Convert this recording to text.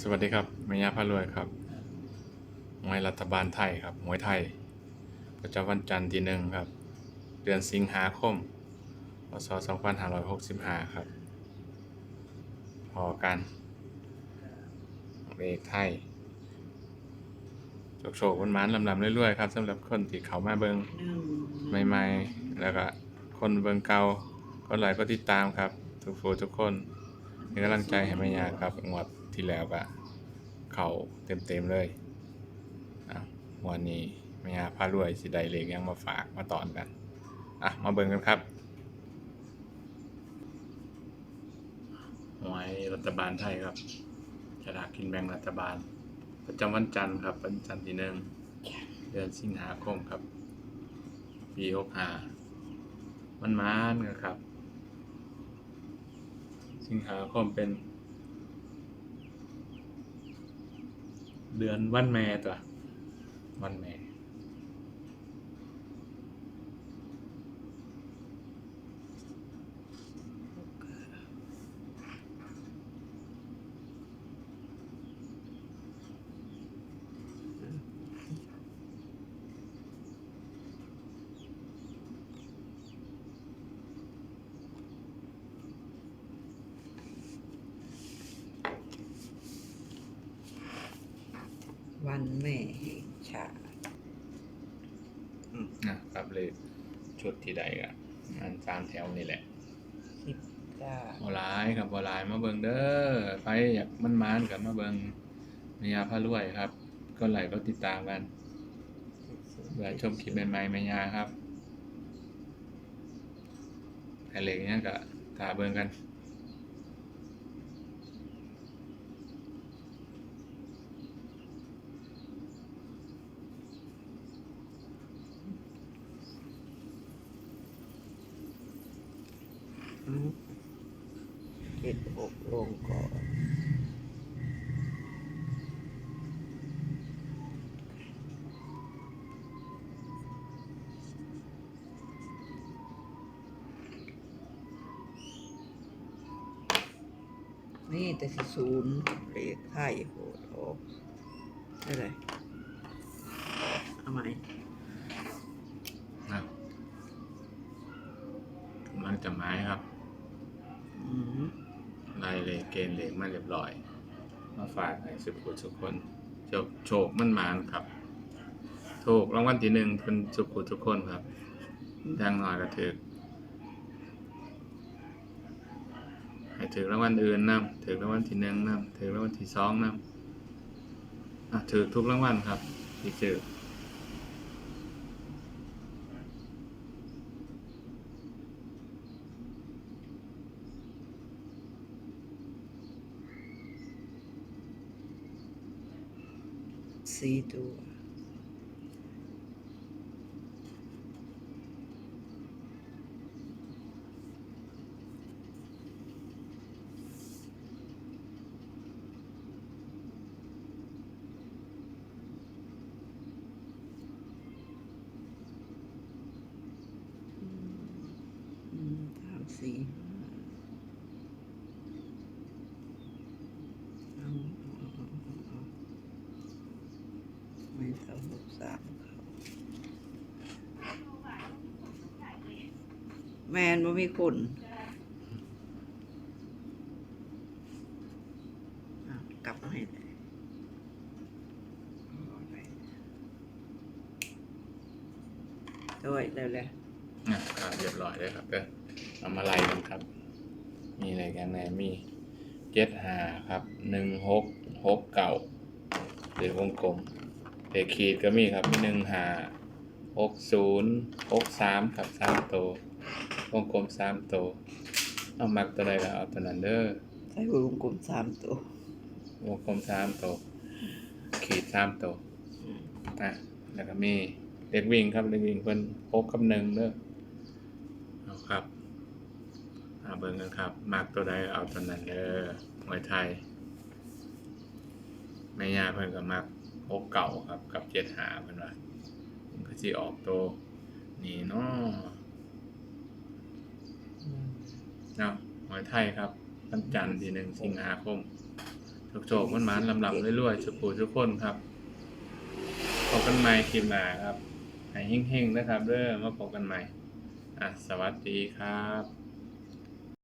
สวัสดีครับมายาพารวยครับหวยรัฐบาลไทยครับหวยไทย ประจำวันจันทร์ที่หนึ่งครับ เดือนสิงหาคมพศ2565 ครับ พอกันเลขไทยโชคโชควันมันลำลำเรื่อยๆครับสำหรับคนที่เขามาเบิงใหม่ๆ แล้วก็คนเบิงเก่าก็ไลค์ก็ติดตามครับ ทุกฟูทุกคนเป็นกำลังใจให้แม่ยาครับงวด ที่แล้วก็เขาเต็มๆเลยอะวันนี้แม่ยาพารวยสิไดเลขยังมาฝากมาตอนกันอะมาเบิ่งกันครับหวยรัฐบาลไทยครับฉลากกินแบ่งรัฐบาล ประจำวันจันทร์ครับวันจันทร์ที่หนึ่งเดือนสิงหาคมครับ ปีหกห้ามันมานนะครับ สิงหาคมเป็น เดือนวันแม่ตัววันแม่ วันแม่แห่งชาตินะครับเลยชุดที่ใดก็มันสามแถวนี่แหละสิบเก้าบอลายครับบอลายมาเบิงเด้อไปอยากมันมานกับมาเบิงเมียพระรวยครับ ก็ไหลค์ก็ติดตามกันเบื่อชมคลิปใหม่ๆเมียาครับอะไรอย่างเงี้ยก็ตาเบิงกัน เจ็ดหกลงก่อนนี่แต่สิศูนย์เลขไทยโหดออกอะไรเอาไหมนะกำลังจะไม้ครับ เกณฑ์เลขมาเรียบร้อย มาฝากให้สุขุทุกคนโชคโชคมันมานครับ ถูกรางวัลที่หนึ่งเป็นสุขุทุกคนครับอย่างน้อยก็ถือให้ถือรางวัลอื่นนำถือรางวัลที่หนึ่งนำถือรางวัลที่สองนำอะถือทุกรางวัลครับที่ถือ สี่ตัวอืมสามสี่ห้าเอาเอาเอาเอาเอาไม่ เท่าหกสามเขาแมนบ่มีคนกลับมาให้ด้เอาไปด้วยแล้วแหละนะครับเรียบร้อยเลยครับเด้อเอามาไล่กันครับ มีอะไรกันแหนมีเจ็ดหาครับหนึ่งหกหกเก่าหรือวงกลม เลขขีดก็มีครับมีหนึ่งหาหกศูนย์หกสามครับสามตัววงกลมสามตัวเอามักตัวใดก็เอาตัวนั้นเด้อใช้วงกลมสามตัววงกลมสามตัวขีดสามตัวอะแล้วก็มีเด็กวิ่งครับเด็กวิ่งเพิ่นหกกับหนึ่งเด้อเอาครับเอาเบิ่งกันครับมักตัวใดเอาตัวนั้นเด้อมวยไทยแม่ย่าเพิ่นก็มัก หกเก่าครับกับเจ็ดหาเพิ่นว่ามันก็สิออกตัวนี่เนาะเนาะมวยไทยครับวันจันทร์ที่หนึ่งสิงหาคมโชคๆมันมันๆลำลำเรื่อยๆสุขูทุกคนครับพบกันใหม่คลิปหน้าครับให้เฮงๆนะครับเด้อมาพบกันใหม่อะสวัสดีครับ